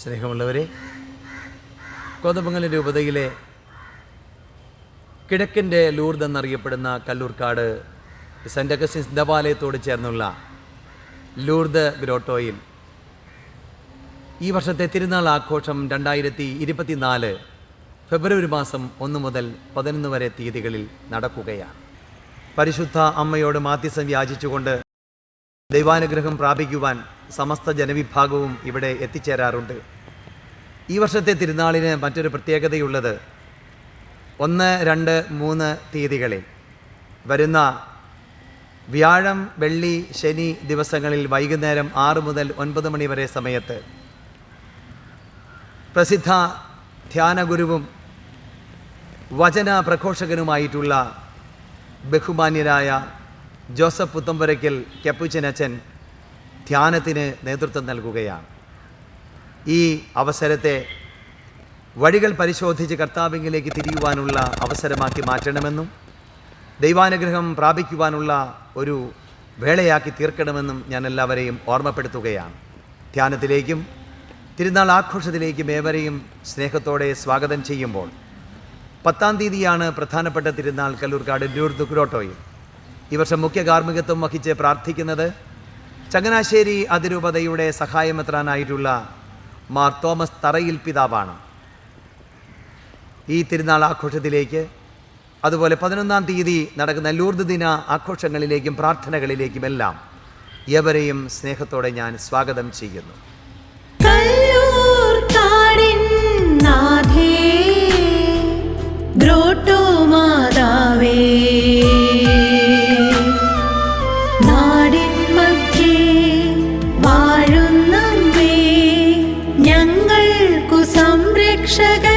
സ്നേഹമുള്ളവരെ കോതമംഗലം രൂപതയിലെ കിഴക്കിന്റെ ലൂർദ് എന്നറിയപ്പെടുന്ന കല്ലൂർക്കാട് സെന്റ് അഗസ്റ്റിൻസ് ദേവാലയത്തോട് ചേർന്നുള്ള ലൂർദ് ഗ്രോട്ടോയിൽ ഈ വർഷത്തെ തിരുനാൾ ആഘോഷം രണ്ടായിരത്തി ഇരുപത്തിനാല് ഫെബ്രുവരി മാസം ഒന്ന് മുതൽ പതിനൊന്ന് വരെ തീയതികളിൽ നടക്കുകയാണ്. പരിശുദ്ധ അമ്മയോട് മാധ്യസം യാചിച്ചുകൊണ്ട് ദൈവാനുഗ്രഹം പ്രാപിക്കുവാൻ സമസ്ത ജനവിഭാഗവും ഇവിടെ എത്തിച്ചേരാറുണ്ട്. ഈ വർഷത്തെ തിരുനാളിന് മറ്റൊരു പ്രത്യേകതയുള്ളത് ഒന്ന് രണ്ട് മൂന്ന് തീയതികളിൽ വരുന്ന വ്യാഴം വെള്ളി ശനി ദിവസങ്ങളിൽ വൈകുന്നേരം ആറ് മുതൽ ഒൻപത് മണി വരെ സമയത്ത് പ്രസിദ്ധ ധ്യാനഗുരുവും വചന പ്രഘോഷകനുമായിട്ടുള്ള ബഹുമാന്യരായ ജോസഫ് പുത്തമ്പരയ്ക്കൽ കപ്പുച്ചനച്ചൻ ധ്യാനത്തിന് നേതൃത്വം നൽകുകയാണ്. ഈ അവസരത്തെ വഴികൾ പരിശോധിച്ച് കർത്താവിങ്കിലേക്ക് തിരിയുവാനുള്ള അവസരമാക്കി മാറ്റണമെന്നും ദൈവാനുഗ്രഹം പ്രാപിക്കുവാനുള്ള ഒരു വേളയാക്കി തീർക്കണമെന്നും ഞാൻ എല്ലാവരെയും ഓർമ്മപ്പെടുത്തുകയാണ്. ധ്യാനത്തിലേക്കും തിരുനാൾ ആഘോഷത്തിലേക്കും ഏവരെയും സ്നേഹത്തോടെ സ്വാഗതം ചെയ്യുമ്പോൾ പത്താം തീയതിയാണ് പ്രധാനപ്പെട്ട തിരുനാൾ കല്ലൂർക്കാട് ഡ്യൂർ ദുക്കുരോട്ടോയിൽ ഈ വർഷം മുഖ്യ കാർമ്മികത്വം വഹിച്ച് പ്രാർത്ഥിക്കുന്നത് ചങ്ങനാശ്ശേരി അതിരൂപതയുടെ സഹായമെത്രാനായിട്ടുള്ള മാർ തോമസ് തറയിൽ പിതാവാണ്. ഈ തിരുനാൾ ആഘോഷത്തിലേക്ക് അതുപോലെ പതിനൊന്നാം തീയതി നടക്കുന്ന ലൂർദ് ദിന ആഘോഷങ്ങളിലേക്കും പ്രാർത്ഥനകളിലേക്കുമെല്ലാം എവരെയും സ്നേഹത്തോടെ ഞാൻ സ്വാഗതം ചെയ്യുന്നു. കല്ലൂർ വാഴുന്നമ്മേ ഞങ്ങൾക്കു സംരക്ഷക